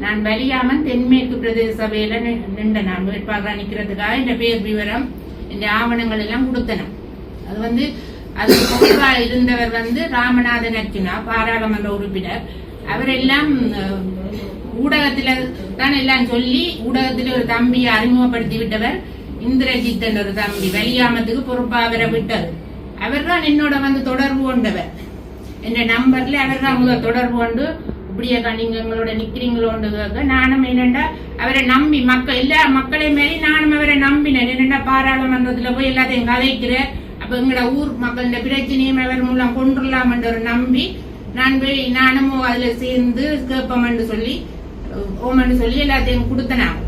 நான் வலியாமன் தென்மேற்கு பிரதேச சபையில நி- நின்ற நான் வேட்பாளராக நிக்கிறதுக்காக இந்த பேர் விவரம் இந்த ஆவணங்கள் எல்லாம் கொடுத்தன அது வந்து அது பொறுப்பா இருந்தவர் வந்து ராமநாதன் அர்ச்சுனா பாராளுமன்ற உறுப்பினர். அவரெல்லாம் எல்லாம் ஊடகத்துல தான் எல்லாம் சொல்லி ஊடகத்துல ஒரு தம்பியை அறிமுகப்படுத்தி விட்டவர் இந்திரஜித்தன் ஒரு தம்பி வலியாமத்துக்கு பொறுப்பா அவரை விட்டது. அவர் தான் என்னோட வந்து தொடர்பு கொண்டவர். என்ற நம்பர்ல அவர் தான் முதல் தொடர்பு கொண்டு இப்படியே நீங்க எங்களோட நிக்கிறீங்களோன்னு கேட்க நானும் என்னண்டா அவரை நம்பி மக்கள் எல்லா மக்களையும் மாரி நானும் அவரை நம்பினேன். என்னண்டா பாராளுமன்றத்துல போய் எல்லாத்தையும் கலைக்கிறேன் அப்ப எங்களோட ஊர் மக்களோட பிரச்சனையும் அவர் மூலம் கொண்டுடலாம்ன்ற ஒரு நம்பி நான் போய் நானும் அதுல சேர்ந்து கேட்போம்னு சொல்லி ஓமன்னு சொல்லி எல்லாத்தையும் கொடுத்தனாங்க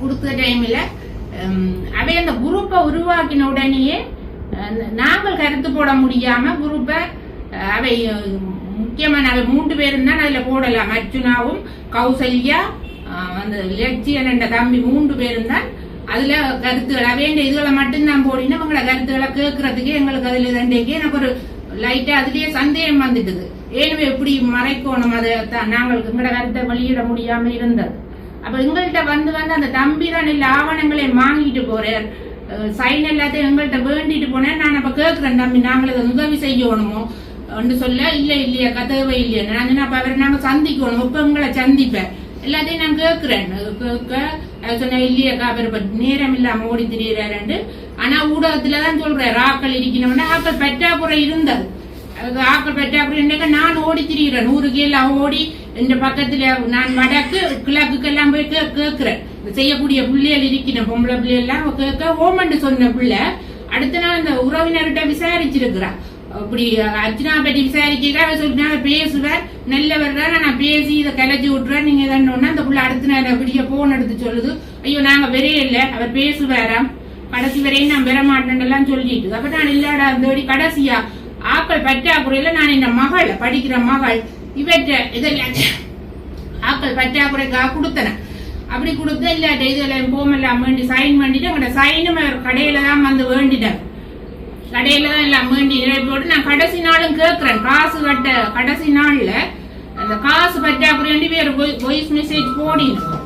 கொடுத்த டைம்ல அவை அந்த குரூப்பை உருவாக்கின உடனேயே நாங்கள் கருத்து போட முடியாம குரூப்பை அவை முக்கியமான நாங்கள் மூன்று பேரும் தான் அதுல போடலாம். அர்ஜுனாவும் கௌசல்யா அந்த லட்சியன் என்ற தம்பி மூன்று பேரும் தான் அதுல கருத்துக்கள் அவையண்ட இதுகளை மட்டும்தான் போடினா உங்களை கருத்துக்களை கேட்கறதுக்கு எங்களுக்கு அதுல ரெண்டேக்கு எனக்கு ஒரு லைட்டா அதுலயே சந்தேகம் வந்துட்டுது. ஏனும் எப்படி மறைக்கணும் அதை த- நாங்கள் எங்களோட கருத்தை வெளியிட முடியாம இருந்தது. அப்ப எங்கள்கிட்ட வந்து வந்து அந்த தம்பி தான் இல்ல ஆவணங்களை வாங்கிட்டு போறார். சைன் எல்லாத்தையும் எங்கள்கிட்ட வேண்டிட்டு போனேன் நான் அப்ப கேட்கிறேன் தம்பி நாங்கள் இதை உதவி செய்யணுமோ? ஒன்று சொல்ல இல்ல இல்லையா கதவை இல்லையா. நான் சொன்னேன், அப்ப அவரை நாங்க சந்திக்கணும். இப்ப உங்களை சந்திப்பேன். எல்லாத்தையும் நான் கேட்கிறேன். கேட்க அவர் சொன்ன இல்லையாக்கா அவர் இப்ப நேரம் இல்லாம ஓடி திரியிறாரு ஆனா ஊடகத்தில் தான் சொல்கிறேன் ஆக்கள் இருக்கணும்னா ஆக்கள் பற்றாக்குறை இருந்தது. ஆக்கள் பற்றாக்குறை என்னக்கா நான் ஓடி திரிகிறேன் நூறு கீழ ஓடி இந்த பக்கத்துல நான் வடக்கு கிழக்குக்கெல்லாம் போய் கே- கேட்கிறேன். செய்யக்கூடிய பிள்ளைகள் இருக்கணும் பொம்பளை பிள்ளைகள்லாம் கேட்க ஓமண்டு சொன்ன பிள்ளை அடுத்த நாள் அந்த உறவினர்கிட்ட விசாரிச்சிருக்கிறான். அப்படி அர்ஜுனா பற்றி விசாரிக்கிறா அவர் சொல்லிட்டு பேசுவார் நல்லவர் தான் நான் பேசி இதை கலைச்சி விட்டுறேன். நீங்க இதன்னு அந்த புள்ள அடுத்த நேரம் அப்படியே போன் எடுத்து சொல்லுது. ஐயோ நாங்க வெறையில அவர் பேசுவாராம். கடைசி வரையும் நான் பெற மாட்டேன்லாம் சொல்லிட்டு. அப்ப நான் இல்லாடா அந்த கடைசியா? ஆக்கள் பற்றாக்குறையில நான் இந்த மகள் படிக்கிற மகள். இவற்ற இதெல்லாம் ஆக்கள் பற்றாக்குறைக்காக கொடுத்தனேன் அப்படி கொடுத்து இல்லாட்ட இதெல்லாம் போமெல்லாம் வேண்டி சைன் பண்ணிட்டு அவங்களோட சைனும் அவர் கடையில தான் வந்து வேண்டிட்டார். கடையில தான் எல்லாம் மீண்டி நிரப்பி போட்டு நான் கடைசி நாளும் கேட்கிறேன் காசு கட்ட கடைசி நாள்ல அந்த காசு பற்றாக்குறை வேற வாய்ஸ் மெசேஜ் போடினோம்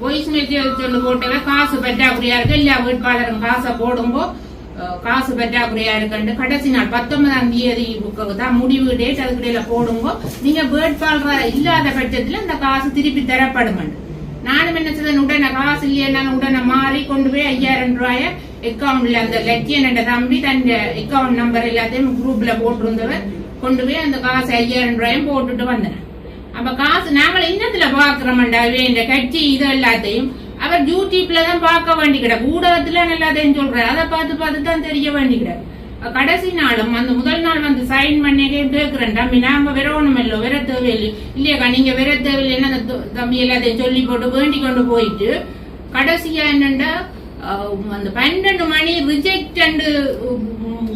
வாய்ஸ் மெசேஜ் சொல்லு போட்டவ காசு பற்றாக்குறையா இருக்கு. எல்லா வேட்பாளரும் காசை போடும்போ காசு பற்றாக்குறையா இருக்குன்னு கடைசி நாள் பத்தொன்பதாம் தேதி தான் முடிவு டேட் அதுக்கிடையில போடும்போ நீங்க வேட்பாளரா இல்லாத பட்சத்துல இந்த காசு திருப்பி தரப்படும் நானும் என்ன செய்தேன் உடனே காசு இல்லையா உடனே மாறி கொண்டு போய் ஐயாயிரம் ரூபாயை அக்கௌண்ட்ல அந்த லட்சியன் என்ற தம்பி தன் அக்கௌண்ட் நம்பர் எல்லாத்தையும் குரூப்ல போட்டிருந்தவர். கொண்டு போய் அந்த காசு ஐயாயிரம் ரூபாயும் போட்டுட்டு வந்தேன் அப்ப காசு நாங்கள் இன்னத்துல பாக்குறோம்டா இந்த கட்சி இது எல்லாத்தையும். அவர் யூடியூப்ல தான் பார்க்க வேண்டி கிடக்கு ஊடகத்துல எல்லாத்தையும் சொல்றாரு. அதை பார்த்து பார்த்து தான் தெரிய வேண்டி கிடக்கு கடைசி நாளும் அந்த முதல் நாள் வந்து சைன் பண்ணிக்கே கேட்கிறேன் தம்பி. நாம விரவணும் இல்லை விர தேவையில்லை இல்லையாக்கா நீங்க விர தேவையில்லைன்னு அந்த தம்பி எல்லாத்தையும் சொல்லி போட்டு வேண்டி கொண்டு போயிட்டு கடைசியா என்னண்டா அந்த பன்னெண்டு மணி ரிஜெக்ட் அண்டு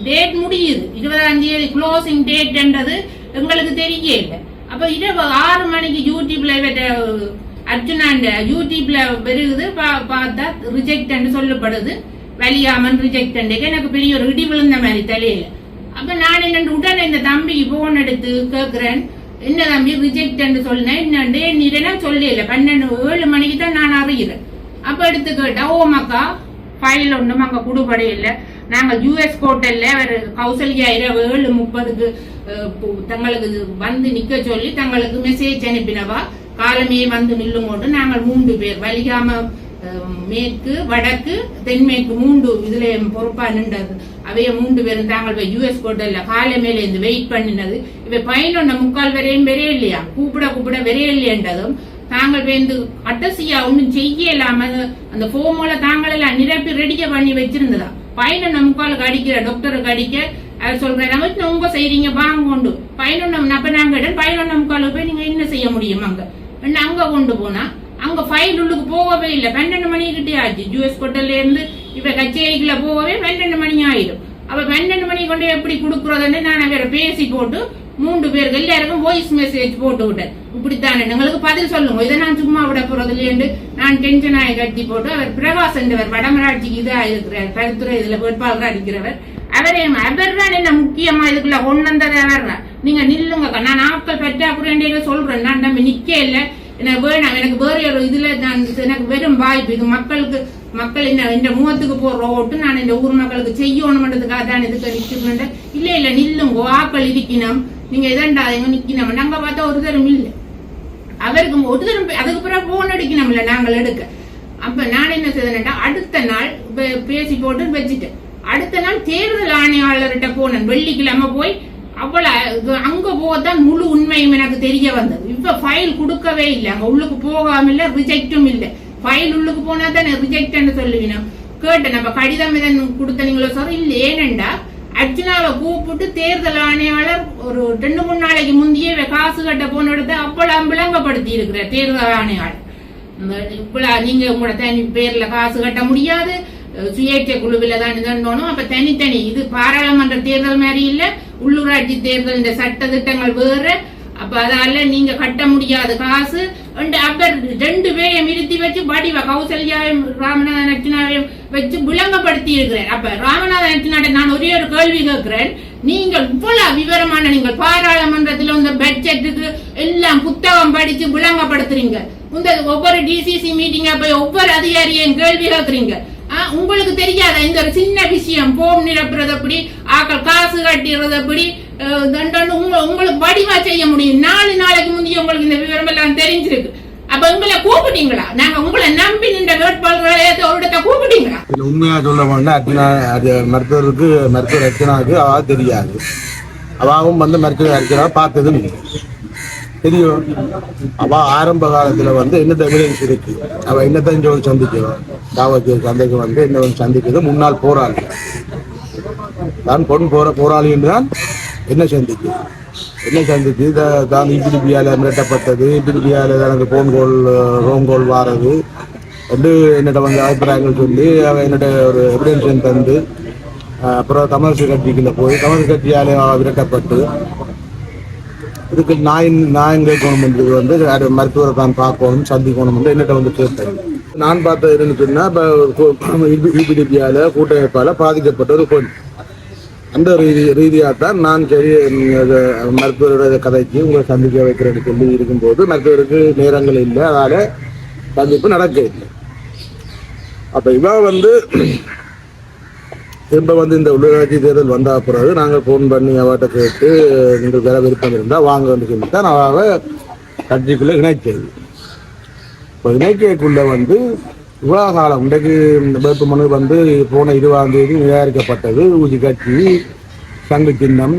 டேட் முடியுது. இருபதாம் தேதி க்ளோசிங் டேட்ன்றது எங்களுக்கு தெரியலை. அப்போ இரவு ஆறு மணிக்கு யூடியூப்ல அர்ஜுனாண்ட யூடியூப்ல வருகுது பா- பார்த்தா ரிஜெக்ட் சொல்லப்படுது. வலியாமன் ரிஜெக்ட் எனக்கு பெரிய ஒரு இடி விழுந்த மாதிரி தலையில அப்ப நான் என்ன உடனே இந்த தம்பிக்கு போன் எடுத்து கேட்கிறேன் என்ன தம்பி ரிஜெக்ட் சொன்னேன். என்னண்டு என்ன சொல்லல பன்னெண்டு ஏழு மணிக்கு தான் நான் அறிகிறேன் அப்ப எடுத்து கேட்டா ஓ மக்கா ஃபைல் ஒன்றும் அங்க குடுபடை இல்ல நாங்க யூஎஸ் ஹோட்டல்ல கௌசல்யா இரவு ஏழு முப்பதுக்கு தங்களுக்கு வந்து நிக்க சொல்லி தங்களுக்கு மெசேஜ் அனுப்பினவா காலமே வந்து நில்லுங்கோட்டு நாங்கள் மூன்று பேர் வலிகாம மேற்கு வடக்கு தென்மேற்கு மூன்று இதுல பொறுப்பா நின்றது. அவைய மூன்று பேரும் தாங்கள் போய் யூஎஸ் ஹோட்டல்ல காலை மேல இருந்து வெயிட் பண்ணினது. இவை பதினொன்னு முக்கால் வரையும் வெறைய இல்லையா? கூப்பிட கூப்பிட வெறைய இல்லையன்றதும் தாங்கள் வந்து அட்டசியா ஒன்றும் செய்யலாம அந்த ஃபோமோல தாங்கள் எல்லாம் நிரப்பி ரெடிக்க பண்ணி வச்சிருந்ததா? பையனை முக்காலுக்கு அடிக்கிற டாக்டருக்கு அடிக்க அவர் சொல்றாரு நமக்கு உங்க செய்றீங்க வாங்க கொண்டு. பதினொன்னு அப்ப நாங்க பதினொன்னு முக்காலுக்கு போய் நீங்க என்ன செய்ய முடியும் அங்க? என்ன அங்க கொண்டு போனா? அங்க ஃபைல் உள்ளுக்கு போகவே இல்லை. பன்னெண்டு மணி கிட்டே ஆச்சு. ஜூஎஸ் ஹோட்டல்ல இருந்து இப்ப கச்சேரிக்குள்ள போகவே பன்னெண்டு மணி ஆயிடும். அப்ப பன்னெண்டு மணி கொண்டு எப்படி கொடுக்குறதுன்னு நான் வேற பேசி போட்டு மூன்று பேருக்கு எல்லாருக்கும் வாய்ஸ் மெசேஜ் போட்டு விட்டேன் இப்படித்தானே? எங்களுக்கு பதில் சொல்லுங்க. இதை நான் சும்மா விட போறது இல்லையென்று நான் டென்ஷன் ஆகி கட்டி போட்டு அவர் பிரகாஷ் என்றவர் வடமராட்சிக்கு இதா இருக்கிறார். கருத்துறை இதுல வேட்பாளராக இருக்கிறவர். அவரே அவர் தான் என்ன முக்கியமா இதுக்குள்ள கொண்டு வந்தது நீங்க நில்லுங்க நான் ஆட்கள் பற்றாக்குறைய சொல்றேன். நான் நம்ம நிக்க இல்ல. எனக்கு வேணாம். எனக்கு வேற ஒரு இதுல நான் எனக்கு வெறும் வாய்ப்பு. இது மக்களுக்கு மக்கள் என்ன இந்த முகத்துக்கு போடுற ஓட்டு நான் இந்த ஊர் மக்களுக்கு செய்யணும்ன்றதுக்காக தான் இதுக்கு நிற்கிறேன் இல்ல இல்ல நில்லுங்க. ஆக்கள் இருக்கணும். நீங்க இதண்டாதீங்க நிக்கணும் நாங்க பார்த்தா ஒரு தரம் இல்லை. அவருக்கு ஒரு தரம் அதுக்கு பிறகு போன் அடிக்கணும்ல நாங்கள் எடுக்க. அப்ப நான் என்ன செய்தேன்டா அடுத்த நாள் பேசி போட்டு வச்சுட்டேன். அடுத்த நாள் தேர்தல் ஆணையாளர்கிட்ட போனேன். வெள்ளிக்கிழமை போய் அவ்வளவு அங்க போகத்தான் முழு உண்மையும் எனக்கு தெரிய வந்தது. இப்ப ஃபைல் கொடுக்கவே இல்லை. அங்க உள்ளுக்கு போகாம இல்ல ரிஜெக்டும் இல்லை. ஃபைல் உள்ளுக்கு போனா தானே ரிஜெக்ட்னு சொல்லுவீங்க. கேட்டேன் நம்ம கடிதம் இதன் கொடுத்தனீங்களோ சார் இல்லை ஏனண்டா அர்ஜுனாவை கூப்பிட்டு தேர்தல் ஆணையாளர் ஒரு ரெண்டு மூணு நாளைக்கு முந்தையே காசு கட்ட போன இடத்த அப்பளம் விளங்கப்படுத்தி இருக்கிற தேர்தல் ஆணையாளர். இந்த நீங்க உங்களோட தனி பேர்ல காசு கட்ட முடியாது. சுயேட்சை குழுவில் தான் இருந்தோம் அப்ப தனித்தனி இது பாராளுமன்ற தேர்தல் மாதிரி இல்ல உள்ளூராட்சி தேர்தல் இந்த சட்ட திட்டங்கள் வேற. அப்ப அதால நீங்க கட்ட முடியாத காசு. ரெண்டு அப்ப ரெண்டு பேரையும் நிறுத்தி வச்சு வடிவ கௌசல்யாவையும் ராமநாதன் அர்ச்சனாவையும் வச்சு விளங்கப்படுத்தி இருக்கிறேன். அப்ப ராமநாதன் நான் ஒரே ஒரு கேள்வி கேட்கிறேன். நீங்கள் இவ்வளவு விவரமான நீங்கள் பாராளுமன்றத்தில் இந்த பட்ஜெட்டுக்கு எல்லாம் புத்தகம் படிச்சு விளங்கப்படுத்துறீங்க. இந்த ஒவ்வொரு டிசிசி மீட்டிங்கா போய் ஒவ்வொரு அதிகாரியையும் கேள்வி கேட்கறீங்க. ஆ, உங்களுக்கு தெரியாத? இந்த ஒரு சின்ன விஷயம் போம் நிரப்புறது எப்படி ஆக்கள் காசு கட்டிடுறது எப்படி உங்களுக்கு வடிவா செய்ய முடியும். நாலு நாளைக்கு முந்தைய உங்களுக்கு இந்த விவரம் எல்லாம் தெரிஞ்சிருக்கு. அப்ப உங்களை கூப்பிட்டீங்களா? நாங்க உங்களை நம்பி நின்ற வேட்பாளர்களை ஒரு கூப்பிட்டீங்களா? உண்மையா சொல்ல வேண்டாம் அர்ச்சனா அது மருத்துவருக்கு மருத்துவர் அர்ச்சனாவுக்கு அவா தெரியாது. அவாவும் வந்து மருத்துவர் அர்ச்சனா பார்த்ததும் தெரியும். அவ ஆரம்ப காலத்துல வந்து என்னத்த எவிடன்ஸ் இருக்கு. அவ என்னத்தான் சொல்லி சந்திக்கிறோம் தாவத்திய சந்தைக்கு வந்து என்ன சந்திக்கிறது முன்னாள் போராளி. தான் பொன் போற போராளி என்றுதான் என்ன சந்திக்கிறோம் என்ன சந்திச்சு தான் இபிடிபியால மிரட்டப்பட்டது இபிடிபியால எனக்கு போன் கோல் ரோம் கோல் வாரது வந்து என்னோட வந்து அபிப்பிராயங்கள் சொல்லி அவன் என்னோட ஒரு எவிடன்ஸ் தந்து அப்புறம் தமிழரசு கட்சிக்குள்ள போய் தமிழ் கட்சியாலே விரட்டப்பட்டு இதுக்கு நான் நாயங்கள் கேட்கணும் வந்து அது மருத்துவரை தான் பார்க்கணும் சந்திக்கணும் என்று என்னிட்ட வந்து கேட்டேன் நான் பார்த்தது என்னன்னு சொன்னா இப்போ யூபிடிபியால கூட்டமைப்பால பாதிக்கப்பட்ட ஒரு பெண் அந்த ரீதி ரீதியாக தான் நான் சரி மருத்துவரோட கதைக்கு உங்களை சந்திக்க வைக்கிறேன்னு சொல்லி இருக்கும்போது மருத்துவருக்கு நேரங்கள் இல்லை. அதால சந்திப்பு நடக்க இல்லை. அப்ப இவா வந்து திரும்ப வந்து இந்த உள்ளூராட்சி தேர்தல் வந்த பிறகு நாங்கள் ஃபோன் பண்ணி அவட்ட கேட்டு நீங்கள் வேற விருப்பம் இருந்தால் வாங்கன்னு சொல்லி தான் அவ கட்சிக்குள்ள இணைச்சது இப்போ இணைக்கைக்குள்ள வந்து இவ்வளோ காலம் இன்றைக்கு இந்த வேட்புமனு வந்து போன இருபதாம் தேதி நிராகரிக்கப்பட்டது ஊசி கட்சி சங்கு சின்னம்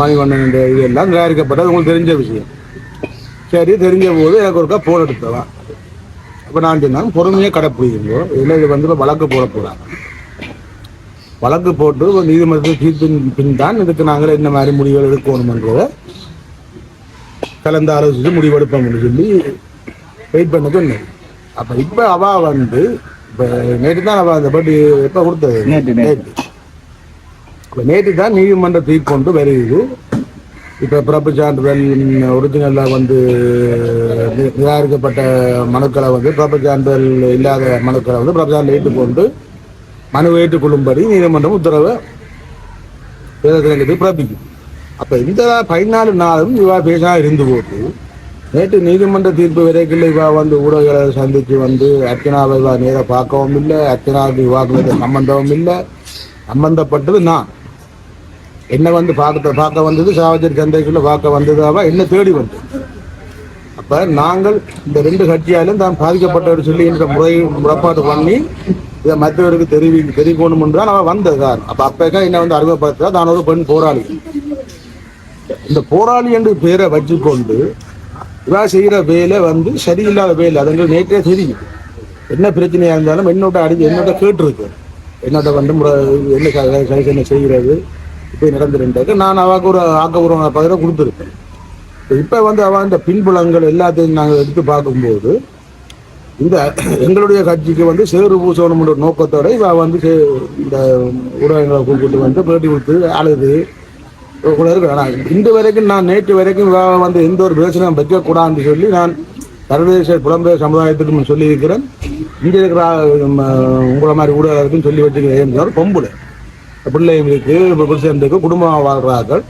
மணிவண்ணன் இந்த இதெல்லாம் நிராகரிக்கப்பட்டது. உங்களுக்கு தெரிஞ்ச விஷயம். சரி தெரிஞ்ச போது எனக்கு ஒருக்கா போன் எடுத்தவன் இப்போ நான் சொன்னாங்க பொறுமையாக கடைப்பிடிக்குங்க இல்லை இது வந்து வழக்கு போட போகிறாங்க வழக்கு போட்டு ஒரு நீதிமன்றத்தில் தீர்ப்பின் பின் தான் இதுக்கு நாங்கள் என்ன மாதிரி முடிவுகள் எடுக்கணுமன்றதை கலந்து ஆலோசித்து முடிவெடுப்போம்னு சொல்லி வெயிட் பண்ண சொன்னேன். அப்போ இப்போ அவ வந்து இப்போ நேற்று தான் அவள் அந்த பட்டி எப்போ கொடுத்தது? நேற்று, நேற்று. இப்போ நேற்று தான் நீதிமன்ற தீர்ப்பு வருகிறது. இப்போ பிறப்பு சான்றிதழ் ஒரிஜினலில் வந்து நிராகரிக்கப்பட்ட மனுக்களை வந்து பிறப்பு சான்றிதழ் இல்லாத மனுக்களை வந்து பிறப்பு சான்றிதழ் ஏற்றுக்கொண்டு மனு ஏற்றுக்கொள்ளும்படி நீதிமன்றம் உத்தரவை பிறப்பிக்கும். அப்ப இந்த பதினாலு நாளும் இவா பேசா இருந்து போட்டு நேற்று நீதிமன்ற தீர்ப்பு வரைக்கும் இவா வந்து ஊடகங்களை சந்தித்து வந்து அர்ச்சனாவை இவா நேரம் பார்க்கவும் இல்லை அர்ச்சனாவுக்கு விவாதத்தில் சம்பந்தமும் இல்லை. சம்பந்தப்பட்டது நான். என்ன வந்து பார்க்க பார்க்க வந்தது சாவஜர் சந்தைக்குள்ள பார்க்க வந்ததாவா? என்ன தேடி வந்தது. அப்ப நாங்கள் இந்த ரெண்டு கட்சியாலும் தான் பாதிக்கப்பட்டவர் சொல்லி என்ற முறை முறைப்பாடு பண்ணி இதை மற்றவருக்கு தெரிவி தெரிவிக்கணும் என்றால் தான் அவன் வந்தது தான். அப்ப அப்பக்கா என்ன வந்து அறிமுகப்படுத்தா தான் ஒரு பெண் போராளி. இந்த போராளி என்று பேரை வச்சுக்கொண்டு இவா செய்கிற வேலை வந்து சரியில்லாத வேலை. அதுங்களுக்கு நேற்றே தெரியும். என்ன பிரச்சனையாக இருந்தாலும் என்னோட அடி என்னோட கேட்டிருக்கு. என்னோட வந்து முறை என்ன ச- என்ன செய்கிறது. இப்படி நடந்துருந்தாக்க நான் அவாக்கு ஒரு ஆக்கபூர்வமான பதிலை கொடுத்துருக்கேன் இப்போ வந்து அவன் இந்த பின்புலங்கள் எல்லாத்தையும் நாங்கள் எடுத்து பார்க்கும்போது இந்த எங்களுடைய கட்சிக்கு வந்து சேறு பூசணும்ன்ற நோக்கத்தோட இவ வந்து சே- இந்த ஊடகங்களை கூப்பிட்டு வந்து பேட்டி கொடுத்து அழுது. கூட இருக்கு ஆனால் இன்று வரைக்கும் நான் நேற்று வரைக்கும் வந்து எந்த ஒரு பிரச்சனையும் வைக்கக்கூடாதுன்னு சொல்லி நான் சர்வதேச புலம்பெயர் சமுதாயத்துக்கும் சொல்லியிருக்கிறேன். இங்கே இருக்கிற உங்களை மாதிரி ஊடகத்துக்கும் சொல்லி வச்சுக்கிறேன். பொம்புல பிள்ளையும் இருக்கு புருஷன் இருக்கு குடும்பம் வாழ்கிறார்கள்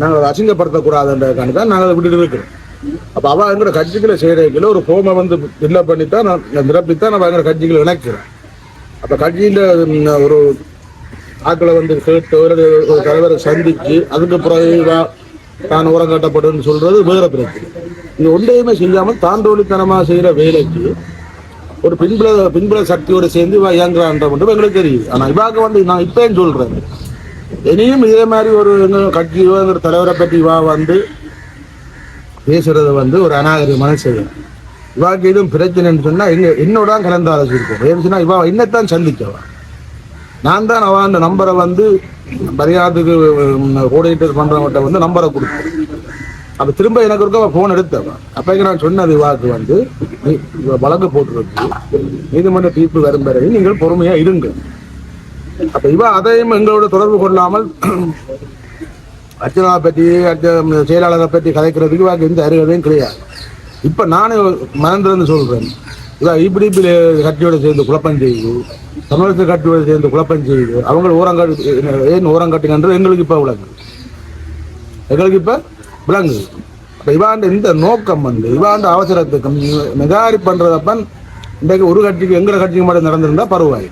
நாங்கள் அதை அசிங்கப்படுத்தக்கூடாதுன்றதுக்காண்டி தான் நாங்கள் அதை விட்டுட்டு இருக்கிறோம். அப்போ அவள் எங்களோட கட்சிகளை செய்கிறதுக்குள்ள ஒரு ஃபோமை வந்து ஃபில்லப் பண்ணி தான் நான் நிரப்பித்தான் நம்ம எங்களோட கட்சிகளை இணைக்கிறேன். அப்போ கட்சியில் ஒரு ஆட்களை வந்து கேட்டு ஒரு தலைவரை சந்திச்சு அதுக்கு பிறகு வா- தான் உரம் கட்டப்படுன்னு சொல்றது வேற பிரச்சனை. இது ஒன்றையுமே செய்யாமல் தாண்டோலித்தனமாக செய்கிற வேலைக்கு ஒரு பின்புல பின்புல சக்தியோடு சேர்ந்து இவ இயங்குறான்ற மட்டும் எங்களுக்கு தெரியுது. ஆனால் இவாக்கு வந்து நான் இப்பயும் சொல்றேன். இனியும் இதே மாதிரி ஒரு கட்சியோ எங்க தலைவரை பற்றி இவா வந்து பேசுறது வந்து ஒரு அநாகரிகமான செயல் இவாக்கு எதுவும் பிரச்சனைன்னு சொன்னா எங்க என்னோட கலந்து ஆலோசிச்சிருக்கோம் ஏன்னு சொன்னா இவா என்னத்தான் சந்திக்கவா நான் தான் அவன் அந்த நம்பரை வந்து மரியாதைக்கு கோடினேட்டர் பண்றவங்கிட்ட வந்து நம்பரை கொடுத்தேன். அப்ப திரும்ப எனக்கு இருக்க போன் எடுத்தவன். அப்ப நான் சொன்னது வாக்கு வந்து வழக்கு போட்டுருக்கு நீதிமன்ற தீர்ப்பு வரும் வரை நீங்கள் பொறுமையா இருங்க அப்ப இவ அதையும் எங்களோட தொடர்பு கொள்ளாமல் அர்ச்சனா பற்றி அர்ச்ச- செயலாளரை பற்றி கதைக்கிறதுக்கு வாக்கு எந்த அருகதையும் கிடையாது. இப்ப நானே மறந்துருந்து சொல்றேன். இவ கட்சியோடு சேர்ந்து குழப்பம் செய்யுது தமிழக கட்சியோட சேர்ந்து குழப்பம் செய்யுது அவங்க ஓரங்காட்டு ஏன் ஓரங்காட்டுங்கன்றது எங்களுக்கு இப்போ விளங்கு. எங்களுக்கு இப்போ விளங்கு. இப்போ இவாண்ட இந்த நோக்கம் வந்து இவாண்ட அவசரத்துக்கு நிகாரி பண்ணுறதப்பன் இன்றைக்கு ஒரு கட்சிக்கு எங்கட கட்சிக்கு மட்டும் நடந்திருந்தா பருவாய்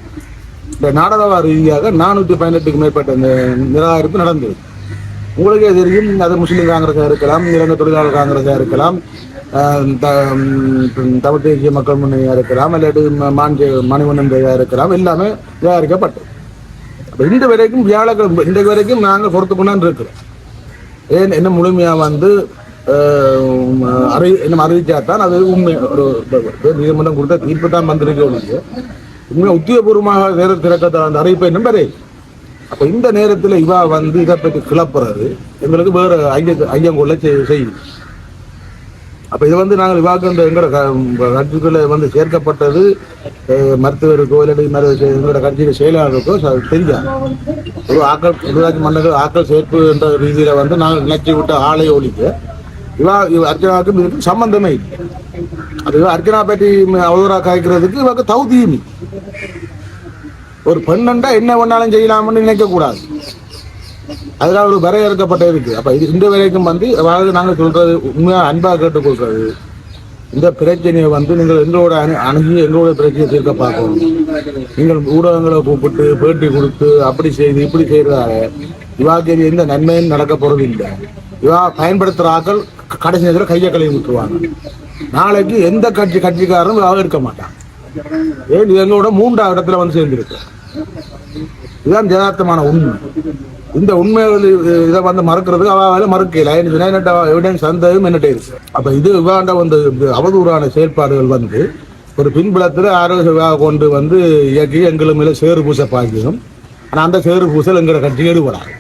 இப்போ நாடக ரீதியாக நானூற்றி பதினெட்டுக்கு மேற்பட்ட இந்த நிராகரிப்பு நடந்தது. உங்களுக்கே தெரியும் அது முஸ்லீம் காங்கிரஸாக இருக்கலாம் இலங்கை தொழிலாளர் காங்கிரஸாக இருக்கலாம் தமிழ் தேசிய மக்கள் முன்னணியாக இருக்கலாம் இல்லாட்டி ம- மாஞ்ச மணிமன்னந்தையாக இருக்கலாம் எல்லாமே தயாரிக்கப்பட்டது. அப்ப இந்த வரைக்கும் வியாழக்கிழமை இன்றைக்கு வரைக்கும் நாங்கள் பொறுத்து கொண்டாந்து இருக்கிறோம் ஏன் என்ன முழுமையா வந்து அறி என்ன அறிவிச்சா தான் அது உண்மை ஒரு நீதிமன்றம் கொடுத்த தீர்ப்பு தான் வந்திருக்க ஒழிய உண்மை உத்தியோகபூர்வமாக நேர திறக்கத்தை அந்த அறிவிப்பை இன்னும் வரை. அப்போ இந்த நேரத்தில் இவா வந்து இதை பற்றி கிளப்புறது எங்களுக்கு வேறு ஐய ஐயங்கொள்ள செய்யுது அப்ப இது வந்து நாங்கள் இவாக்கு இந்த எங்களோட க- கட்சிக்குள்ள வந்து சேர்க்கப்பட்டது மருத்துவருக்கோ இல்லாட்டி எங்களோட கட்சியில செயலாளருக்கோ ச- தெரியாது ஒரு ஆக்கள் உள்ளாட்சி மன்னர்கள் ஆக்கள் சேர்ப்பு என்ற ரீதியில வந்து நாங்கள் நினைச்சி விட்ட ஆலை ஒழிக்க. இவா அர்ச்சனாவுக்கும் இதுக்கும் சம்பந்தமே இல்லை. அது அர்ச்சனா பற்றி அவதூறா காய்க்கிறதுக்கு இவருக்கு தௌதியும் ஒரு பெண்ணண்டா என்ன வேணாலும் செய்யலாம்னு நினைக்க கூடாது அதெல்லாம் ஒரு வரையறுக்கப்பட்ட இருக்கு. அப்ப இது இந்த வரைக்கும் வந்து அதாவது நாங்கள் சொல்றது உண்மையா அன்பா கேட்டுக்கொள்றது இந்த பிரச்சனையை வந்து நீங்கள் எங்களோட அணு அணுகி எங்களோட பிரச்சனையை தீர்க்க பார்க்கணும். நீங்கள் ஊடகங்களை கூப்பிட்டு பேட்டி கொடுத்து அப்படி செய்து இப்படி செய்யறதால இவாக்கு இது எந்த நன்மையும் நடக்க போறது இல்லை. இவா பயன்படுத்துற ஆக்கள் கடைசி நேரத்தில் கையை கழுவி விட்டுருவாங்க நாளைக்கு எந்த கட்சி கட்சிக்காரரும் இவாக இருக்க மாட்டான் ஏன்? இது எங்களோட மூன்றாவது இடத்துல வந்து சேர்ந்துருக்கு. இதுதான் யதார்த்தமான உண்மை. இந்த உண்மை இதை வந்து மறக்கிறதுக்கு அவ மறுக்கல. என்னட்ட எவிடன்ஸ் வந்ததும் என்னட்ட இருக்கு. அப்ப இது இவாண்ட வந்து அவதூறான செயல்பாடுகள் வந்து ஒரு பின்புலத்தில் ஆரோக்கிய கொண்டு வந்து இயக்கி எங்களுக்கு மேல சேறு பூச பாய்க்கணும் ஆனால் அந்த சேறு பூசல் எங்களோட கட்சி எடுபடாது